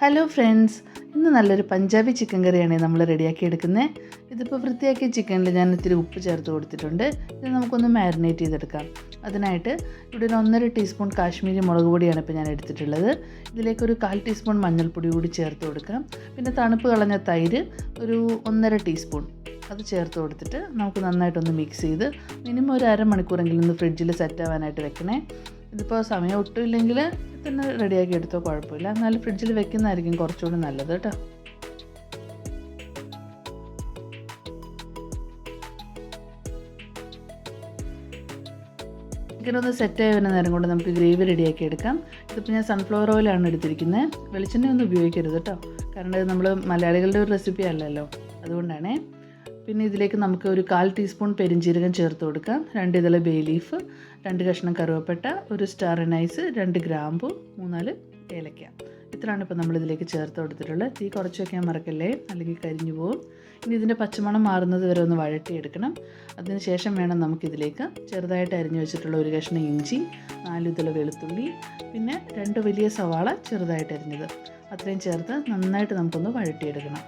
Hello friends ഇന്ന് നല്ലൊരു Punjabi chicken കറിയാണ് നമ്മൾ റെഡിയാക്കി എടുക്കുന്നത് ഇതിപ്പോൾ വൃത്തിയാക്കിയ ചിക്കനിൽ ഞാൻ ഇത്തിരി ഉപ്പ് ചേർത്ത് കൊടുത്തിട്ടുണ്ട്. ഇത് നമുക്കൊന്ന് മാരിനേറ്റ് ചെയ്തെടുക്കാം. അതിനായിട്ട് ഇവിടെ ഒരു ഒന്നര ടീസ്പൂൺ കാശ്മീരി മുളക് പൊടിയാണ് ഇപ്പോൾ ഞാൻ എടുത്തിട്ടുള്ളത്. ഇതിലേക്ക് ഒരു കാൽ ടീസ്പൂൺ മഞ്ഞൾപ്പൊടി കൂടി ചേർത്ത് കൊടുക്കാം. പിന്നെ തണുപ്പ് കളഞ്ഞ തൈര് ഒരു ഒന്നര ടീസ്പൂൺ അത് ചേർത്ത് കൊടുത്തിട്ട് നമുക്ക് നന്നായിട്ടൊന്ന് മിക്സ് ചെയ്ത് മിനിമം ഒരു അരമണിക്കൂറെങ്കിലും ഒന്ന് ഫ്രിഡ്ജിൽ സെറ്റ് ആവാനായിട്ട് വെക്കണേ. ഇതിപ്പോൾ സമയം ഒട്ടും ഇല്ലെങ്കിൽ തന്നെ റെഡിയാക്കി എടുത്തോ കുഴപ്പമില്ല. എന്നാലും ഫ്രിഡ്ജിൽ വെക്കുന്നതായിരിക്കും കുറച്ചുകൂടി നല്ലത് കേട്ടോ. ചിക്കൻ ഒന്ന് സെറ്റ് ആയി വരുന്ന നേരം കൊണ്ട് നമുക്ക് ഗ്രേവി റെഡിയാക്കി എടുക്കാം. ഇതിപ്പോൾ ഞാൻ സൺഫ്ലവർ ഓയിലാണ് എടുത്തിരിക്കുന്നത് വെളിച്ചെണ്ണ ഒന്നും ഉപയോഗിക്കരുത് കേട്ടോ. കാരണം ഇത് നമ്മൾ മലയാളികളുടെ ഒരു റെസിപ്പി അല്ലല്ലോ. അതുകൊണ്ടാണേ. പിന്നെ ഇതിലേക്ക് നമുക്ക് ഒരു കാൽ ടീസ്പൂൺ പെരിഞ്ജീരകം ചേർത്ത് കൊടുക്കാം. രണ്ട് ഇതള ബേ ലീഫ് രണ്ട് കഷ്ണം കറുവപ്പട്ട ഒരു സ്റ്റാർ അനൈസ് രണ്ട് ഗ്രാമ്പു മൂന്നാൽ ഏലക്ക. ഇത്രയാണ് ഇപ്പോൾ നമ്മൾ ഇതിലേക്ക് ചേർത്ത് കൊടുത്തിട്ടുള്ളത്. തീ കുറച്ച് വയ്ക്കാൻ മറക്കല്ലേ? അല്ലെങ്കിൽ കരിഞ്ഞു പോകും ഇനി ഇതിന്റെ പച്ചമണം മാറുന്നത് വരെ ഒന്ന് വഴട്ടിയെടുക്കണം അതിനുശേഷം വേണം നമുക്കിതിലേക്ക് ചെറുതായിട്ട് അരിഞ്ഞു വെച്ചിട്ടുള്ള ഒരു കഷ്ണം ഇഞ്ചി നാല് ഇതള വെളുത്തുള്ളി പിന്നെ രണ്ട് വലിയ സവാള ചെറുതായിട്ട് അരിഞ്ഞത്. അത്രയും ചേർത്ത് നന്നായിട്ട് നമുക്കൊന്ന് വഴട്ടിയെടുക്കണം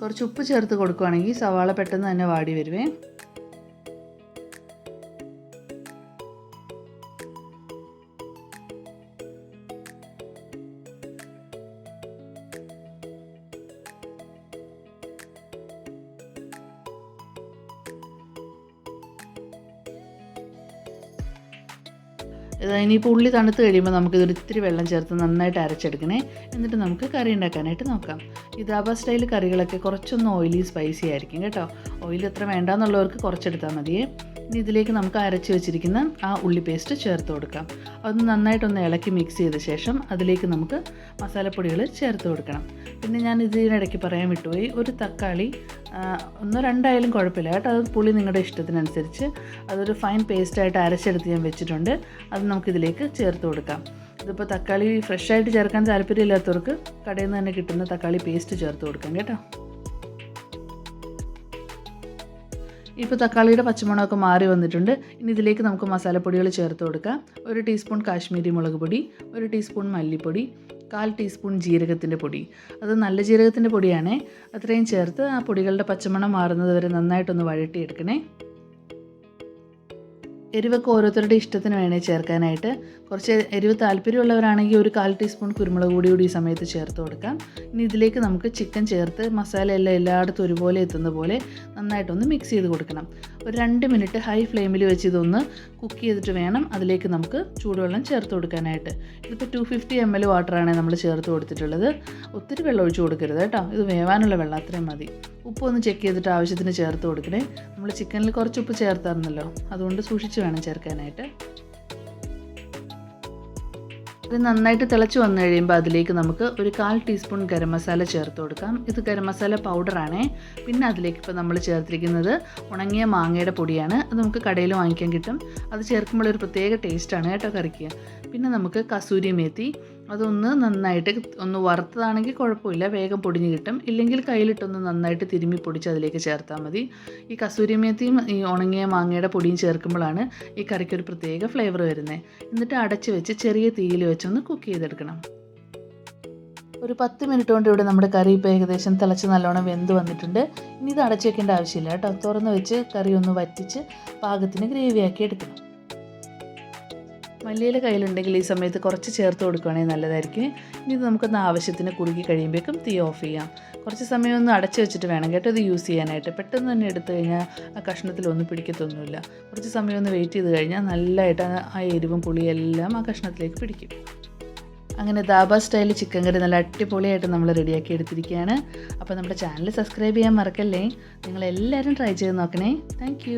കുറച്ച് ഉപ്പ് ചേർത്ത് കൊടുക്കുകയാണെങ്കിൽ സവാള പെട്ടെന്ന് തന്നെ വാടി വരുവേ. ഇനിയിപ്പോൾ ഉള്ളി തണുത്ത് കഴിയുമ്പോൾ നമുക്കിതൊരു ഇത്തിരി വെള്ളം ചേർത്ത് നന്നായിട്ട് അരച്ചെടുക്കണേ. എന്നിട്ട് നമുക്ക് കറി ഉണ്ടാക്കാനായിട്ട് നോക്കാം. ഇതാബ സ്റ്റൈൽ കറികളൊക്കെ കുറച്ചൊന്ന് ഓയിലി സ്പൈസി ആയിരിക്കും കേട്ടോ. ഓയിൽ എത്ര വേണ്ടാന്നുള്ളവർക്ക് കുറച്ചെടുത്താൽ മതിയേ. ഇനി ഇതിലേക്ക് നമുക്ക് അരച്ച് വെച്ചിരിക്കുന്ന ആ ഉള്ളി പേസ്റ്റ് ചേർത്ത് കൊടുക്കാം. അതൊന്ന് നന്നായിട്ടൊന്ന് ഇളക്കി മിക്സ് ചെയ്ത ശേഷം അതിലേക്ക് നമുക്ക് മസാലപ്പൊടികൾ ചേർത്ത് കൊടുക്കണം. പിന്നെ ഞാൻ ഇതിനിടയ്ക്ക് പറയാൻ വിട്ടുപോയി ഒരു തക്കാളി ഒന്നോ രണ്ടായാലും കുഴപ്പമില്ല കേട്ടോ. അത് പുളി നിങ്ങളുടെ ഇഷ്ടത്തിനനുസരിച്ച് അതൊരു ഫൈൻ പേസ്റ്റായിട്ട് അരച്ചെടുത്ത് ഞാൻ വെച്ചിട്ടുണ്ട്. അത് നമുക്കിതിലേക്ക് ചേർത്ത് കൊടുക്കാം. ഇതിപ്പോൾ തക്കാളി ഫ്രഷായിട്ട് ചേർക്കാൻ താല്പര്യമില്ലാത്തവർക്ക് കടയിൽ നിന്ന് തന്നെ കിട്ടുന്ന തക്കാളി പേസ്റ്റ് ചേർത്ത് കൊടുക്കാം കേട്ടോ. ഇപ്പോൾ തക്കാളിയുടെ പച്ചമുളകൊക്കെ മാറി വന്നിട്ടുണ്ട്. ഇനി ഇതിലേക്ക് നമുക്ക് മസാലപ്പൊടികൾ ചേർത്ത് കൊടുക്കാം. ഒരു ടീസ്പൂൺ കാശ്മീരി മുളക് പൊടി ഒരു ടീസ്പൂൺ മല്ലിപ്പൊടി കാൽ ടീസ്പൂൺ ജീരകത്തിന്റെ പൊടി. അത് നല്ല ജീരകത്തിന്റെ പൊടിയാണേ. അത്രയും ചേർത്ത് ആ പൊടികളുടെ പച്ചമണം മാറുന്നത് വരെ നന്നായിട്ടൊന്ന് വഴട്ടിയെടുക്കണേ എരിവൊക്കെ ഓരോരുത്തരുടെ ഇഷ്ടത്തിന് വേണേൽ ചേർക്കാനായിട്ട്. കുറച്ച് എരിവ് താല്പര്യമുള്ളവരാണെങ്കിൽ ഒരു കാൽ ടീസ്പൂൺ കുരുമുളക് കൂടി കൂടി ഈ സമയത്ത് ചേർത്ത് കൊടുക്കാം. ഇനി ഇതിലേക്ക് നമുക്ക് ചിക്കൻ ചേർത്ത് മസാല എല്ലാം എല്ലായിടത്തും ഒരുപോലെ എത്തുന്ന പോലെ നന്നായിട്ടൊന്ന് മിക്സ് ചെയ്ത് കൊടുക്കണം. ഒരു രണ്ട് മിനിറ്റ് ഹൈ ഫ്ലെയിമിൽ വെച്ച് ഇതൊന്ന് കുക്ക് ചെയ്തിട്ട് വേണം അതിലേക്ക് നമുക്ക് ചൂടുവെള്ളം ചേർത്ത് കൊടുക്കാനായിട്ട്. ഇതിപ്പോൾ ടു ഫിഫ്റ്റി എം എൽ വാട്ടറാണ് നമ്മൾ ചേർത്ത് കൊടുത്തിട്ടുള്ളത്. ഒത്തിരി വെള്ളം ഒഴിച്ച് കൊടുക്കരുത് കേട്ടോ. ഇത് വേവാനുള്ള വെള്ളം അത്രയും മതി. ഉപ്പ് ഒന്ന് ചെക്ക് ചെയ്തിട്ട് ആവശ്യത്തിന് ചേർത്ത് കൊടുക്കണേ. നമ്മൾ ചിക്കനിൽ കുറച്ച് ഉപ്പ് ചേർത്തായിരുന്നല്ലോ. അതുകൊണ്ട് സൂക്ഷിച്ച് വേണം ചേർക്കാനായിട്ട്. ഇത് നന്നായിട്ട് തിളച്ച് വന്നു കഴിയുമ്പോൾ അതിലേക്ക് നമുക്ക് ഒരു കാൽ ടീസ്പൂൺ ഗരം മസാല ചേർത്ത് കൊടുക്കാം. ഇത് ഗരം മസാല പൗഡറാണേ പിന്നെ അതിലേക്ക് ഇപ്പോൾ നമ്മൾ ചേർത്തിരിക്കുന്നത് ഉണങ്ങിയ മാങ്ങയുടെ പൊടിയാണ്. അത് നമുക്ക് കടയിൽ വാങ്ങിക്കാൻ കിട്ടും. അത് ചേർക്കുമ്പോൾ ഒരു പ്രത്യേക ടേസ്റ്റാണ് കേട്ടോ കറിക്ക്. പിന്നെ നമുക്ക് കസൂരി മേത്തി അതൊന്ന് നന്നായിട്ട് ഒന്ന് വറുത്തതാണെങ്കിൽ കുഴപ്പമില്ല. വേഗം പൊടിഞ്ഞ് കിട്ടും. ഇല്ലെങ്കിൽ കയ്യിലിട്ടൊന്ന് നന്നായിട്ട് തിരുമ്മി പൊടിച്ച് അതിലേക്ക് ചേർത്താൽ മതി. ഈ കസൂരി മേത്തിയും ഈ ഉണങ്ങിയ മാങ്ങയുടെ പൊടിയും ചേർക്കുമ്പോഴാണ് ഈ കറിക്ക് ഒരു പ്രത്യേക ഫ്ലേവർ വരുന്നത് എന്നിട്ട് അടച്ച് വെച്ച് ചെറിയ തീയിൽ വെച്ചൊന്ന് കുക്ക് ചെയ്തെടുക്കണം. ഒരു പത്ത് മിനിറ്റ് കൊണ്ട് ഇവിടെ നമ്മുടെ കറി ഇപ്പോൾ ഏകദേശം തിളച്ച് നല്ലോണം വെന്ത് വന്നിട്ടുണ്ട്. ഇനി ഇത് അടച്ചു വെക്കേണ്ട ആവശ്യമില്ല കേട്ടോ. തുറന്ന് വെച്ച് കറി ഒന്ന് വറ്റിച്ച് പാകത്തിന് ഗ്രേവിയാക്കി എടുക്കണം. മല്ലിയില കയ്യിലുണ്ടെങ്കിൽ ഈ സമയത്ത് കുറച്ച് ചേർത്ത് കൊടുക്കുകയാണെങ്കിൽ നല്ലതായിരിക്കും. ഇനി ഇത് നമുക്കൊന്ന് ആവശ്യത്തിന് കുറുകി കഴിയുമ്പോഴേക്കും തീ ഓഫ് ചെയ്യാം. കുറച്ച് സമയം ഒന്ന് അടച്ചു വെച്ചിട്ട് വേണം കേട്ടോ ഇത് യൂസ് ചെയ്യാനായിട്ട്. പെട്ടെന്ന് തന്നെ എടുത്തു കഴിഞ്ഞാൽ ആ കഷ്ണത്തിൽ കഷ്ണത്തിലൊന്നും പിടിക്കത്തൊന്നുമില്ല. കുറച്ച് സമയം ഒന്ന് വെയിറ്റ് ചെയ്ത് കഴിഞ്ഞാൽ നല്ലതായിട്ട് ആ എരിവും പുളിയും എല്ലാം ആ കഷ്ണത്തിലേക്ക് പിടിക്കും. അങ്ങനെ ദാബ സ്റ്റൈൽ ചിക്കൻ കറി നല്ല അടിപൊളിയായിട്ട് നമ്മൾ റെഡിയാക്കി എടുത്തിരിക്കുകയാണ്. അപ്പോൾ നമ്മുടെ ചാനൽ സബ്സ്ക്രൈബ് ചെയ്യാൻ മറക്കല്ലേ? നിങ്ങളെല്ലാവരും ട്രൈ ചെയ്ത് നോക്കണേ. താങ്ക്